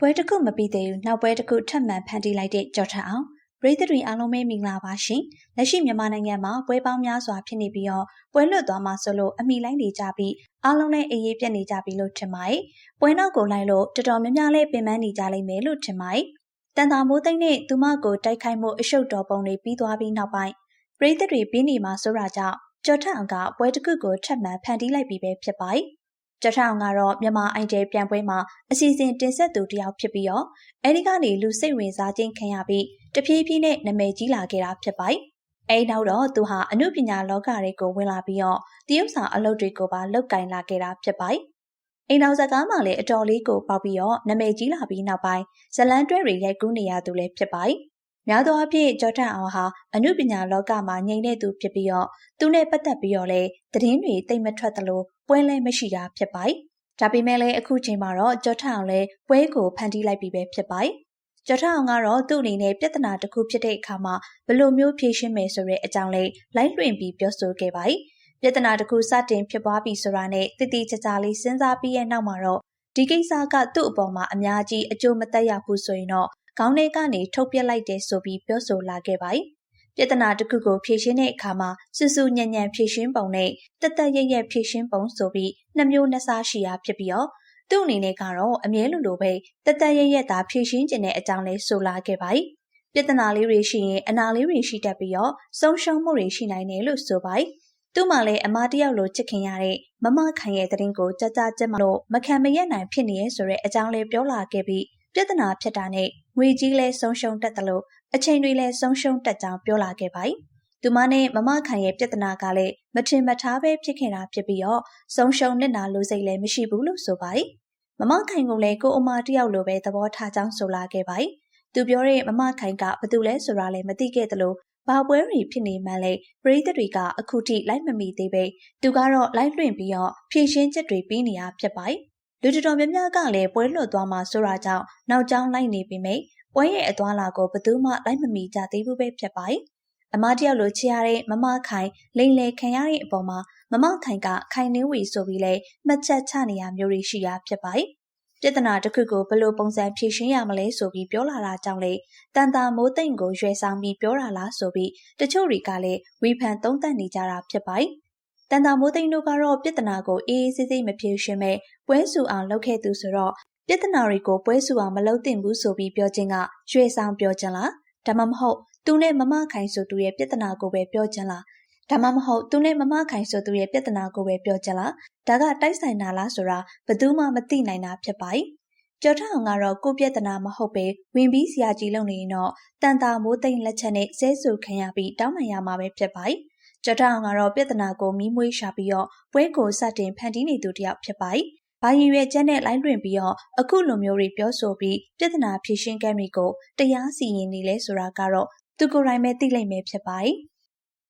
ပွဲတစ်ခုမပြီးသေးဘူးနောက်ပွဲတစ်ခုထပ်မံဖန်တီးလိုက်တဲ့ကြော်ထအောင်ပရိသတ်တွေအားလုံးပဲမင်္ဂလာပါရှင်လက်ရှိမြန်မာနိုင်ငံမှာပွဲပေါင်းများစွာဖြစ်နေပြီးတော့ပွဲလွတ်သွားမှဆိုလို့အမိလိုက်နေကြပြီးအားလုံးလည်းအေးအေးပြတ်နေကြပြီလို့ထင်ပါတယ်ပွဲနောက်ကိုလိုက်လို့တော်တော်များများလေးပင်ပန်းနေကြလိမ့်မယ်လို့ထင်ပါတယ်တန်တာမိုးသိမ့်နဲ့သူမကိုတိုက်ခိုက်မှုအရှုပ်တော်ပုံတွေပြီးသွားပြီးနောက်ပိုင်းပရိသတ်တွေပြီးနေမှာဆိုတာကြောင့်ကြော်ထအောင်ကပွဲတစ်ခုကိုထပ်မံဖန်တီးလိုက်ပြီးပဲဖြစ်ပါတယ် ကျထအောင်ကတော့မြန်မာအိုင်တဲပြန်ပွဲမှာအစီအစဉ်တင်ဆက်သူတယောက်ဖြစ်ပြီးတော့အဲဒီကနေလူစိတ်ဝင်စားခြင်းခံရပြီးတဖြည်းဖြည်းနဲ့နာမည်ကြီးလာခဲ့တာဖြစ်ပါတယ်။အဲဒီနောက်တော့သူဟာအမှုပညာလောကတွေကိုဝင်လာပြီးတော့တရုတ်ဆောင်အလုပ်တွေကိုပါလုပ်ကင်လာခဲ့တာဖြစ်ပါတယ်။အိမ်နောက်စကားမှလည်းအတော်လေးကိုပေါက်ပြီးတော့နာမည်ကြီးလာပြီးနောက်ပိုင်းဇလန်တွဲတွေရိုက်ကူးနေရသူလည်းဖြစ်ပါတယ်။ များသောအားဖြင့်ကြော်ထအောင်ဟာအမှုပညာလောကမှာငြိမ်တဲ့သူဖြစ်ပြီးတော့သူနဲ့ပတ်သက်ပြီးတော့လေသတင်းတွေတိတ်မထွက်သလိုပွဲလဲမရှိတာဖြစ်ပါတယ်။ဒါပေမဲ့လည်းအခုချိန်မှာတော့ကြော်ထအောင်လဲပွဲကိုဖန်တီးလိုက်ပြီးပဲဖြစ်ပါတယ်။ကြော်ထအောင်ကတော့သူ့အနေနဲ့ပြဿနာတစ်ခုဖြစ်တဲ့အခါမှာဘယ်လိုမျိုးဖြေရှင်းမယ်ဆိုတဲ့အကြောင်းလေးလိုက်လွှင့်ပြီးပြောဆိုခဲ့ပါတယ်။ပြဿနာတစ်ခုစတင်ဖြစ်ပွားပြီဆိုတာနဲ့တည်တည်ကြကြလေးစဉ်းစားပြီးရဲ့နောက်မှာတော့ဒီကိစ္စကသူ့အပေါ်မှာအများကြီးအကျိုးမသက်ရောက်ဘူးဆိုရင်တော့ ခေါင်းထဲကနေထုတ်ပြလိုက်တယ်ဆိုပြီးပြောဆိုလာခဲ့ပါတယ်။ပြဿနာတစ်ခုကိုဖြေရှင်းတဲ့အခါမှာစူးစူးညံ့ညံ့ဖြေရှင်းပုံနဲ့တက်တက်ရရက်ဖြေရှင်းပုံဆိုပြီးနှစ်မျိုးနှစ်စားရှိရာဖြစ်ပြီးတော့သူ့အနေနဲ့ကတော့အမြဲလိုလိုပဲတက်တက်ရရက်သာဖြေရှင်းခြင်းတဲ့အကြောင်းလေးဆိုလာခဲ့ပါတယ်။ပြဿနာလေးတွေရှိရင်အနာလေးတွေရှိတတ်ပြီးတော့ဆုံးရှုံးမှုတွေရှိနိုင်တယ်လို့ဆိုပါတယ်။သူ့မှာလည်းအမတယောက်လိုချစ်ခင်ရတဲ့မမခိုင်ရဲ့တဲ့ရင်ကိုကြကြကြက်မလို့မခံမရက်နိုင်ဖြစ်နေရဲဆိုတဲ့အကြောင်းလေးပြောလာခဲ့ပြီးပြဿနာဖြစ်တာနဲ့ ငွေကြီးလဲဆုံးရှုံးတတ်တယ်လို့အချိန်တွေလည်းဆုံးရှုံးတတ်ကြောင်းပြောလာခဲ့ပါတယ်။သူမနဲ့မမခိုင်ရဲ့ပြဿနာကလည်းမထင်မထားပဲဖြစ်ခဲ့တာဖြစ်ပြီးတော့ဆုံးရှုံးနစ်နာလို့စိတ်လည်းမရှိဘူးလို့ဆိုပါတယ်။မမခိုင်ကလည်းကိုအမတယောက်လိုပဲသဘောထားကြောင်းဆိုလာခဲ့ပါတယ်။သူပြောတဲ့မမခိုင်ကဘာတူလဲဆိုတာလည်းမသိခဲ့သလိုဘာပွဲတွေဖြစ်နေမှန်းလဲပရိသတ်တွေကအခုထိလိုက်မမီသေးပဲသူကတော့လိုက်လွင့်ပြီးတော့ဖြည့်ရှင်းချက်တွေပြီးနေတာဖြစ်ပါတယ်။ လူတော်များများကလည်းပွဲလွတ်သွားမှဆိုတာကြောင့်နောက်ကျောင်းလိုက်နေပြီမိပွဲရဲ့အသွားလာကိုဘသူမှလိုက်မမီကြသေးဘူးပဲဖြစ်ပါတယ်။အမတယောက်လိုချစ်ရတဲ့မမခိုင်လိန်လေခံရတဲ့အပေါ်မှာမမခိုင်ကခိုင်နှင်းဝီဆိုပြီးလဲမှတ်ချက်ချနေရမျိုးတွေရှိရဖြစ်ပါတယ်။ပြဿနာတစ်ခုကိုဘယ်လိုပုံစံဖြေရှင်းရမလဲဆိုပြီးပြောလာတာကြောင့်လေတန်တာမိုးသိမ့်ကိုရွယ်ဆောင်ပြီးပြောတာလားဆိုပြီးတချို့တွေကလည်းဝီဖန်သုံးသပ်နေကြတာဖြစ်ပါတယ်။ တန်တာမိုးသိန်းတို့ကတော့ပြဿနာကိုအေးအေးဆေးဆေးမဖြေရှင်းမဲ့ပွဲစုအောင်လုပ်ခဲ့သူဆိုတော့ပြဿနာတွေကိုပွဲစုအောင်မလုပ်သင့်ဘူးဆိုပြီးပြောခြင်းကရွှေဆောင်ပြောခြင်းလားဒါမှမဟုတ်သူနဲ့မမခိုင်ဆိုသူရဲ့ပြဿနာကိုပဲပြောခြင်းလားဒါမှမဟုတ်သူနဲ့မမခိုင်ဆိုသူရဲ့ပြဿနာကိုပဲပြောခြင်းလားဒါကတိုက်ဆိုင်တာလားဆိုတာဘယ်သူမှမသိနိုင်တာဖြစ်ပါတယ်ကျော်ထအောင်ကတော့ကိုပြဿနာမဟုတ်ပဲဝင်ပြီးဆရာကြီးလုပ်နေရင်တော့တန်တာမိုးသိမ့်လက်ချက်နဲ့ဆဲဆူခံရပြီးတောင်းပန်ရမှာပဲဖြစ်ပါတယ် ကျော်ထအောင်ကတော့ပြဿနာကိုမီးမွေးရှာပြီးတော့ပွဲကိုစတင်ဖန်တီးနေသူတယောက်ဖြစ်ပါတယ်ဘာရည်ရွယ်ချက်နဲ့လိုင်းတွင်ပြီးတော့အခုလိုမျိုးတွေပြောဆိုပြီးပြဿနာဖြေရှင်းခဲ့မိကိုတရားစီရင်နေလဲဆိုတာကတော့သူကိုယ်တိုင်ပဲသိလိမ့်မယ်ဖြစ်ပါတယ်။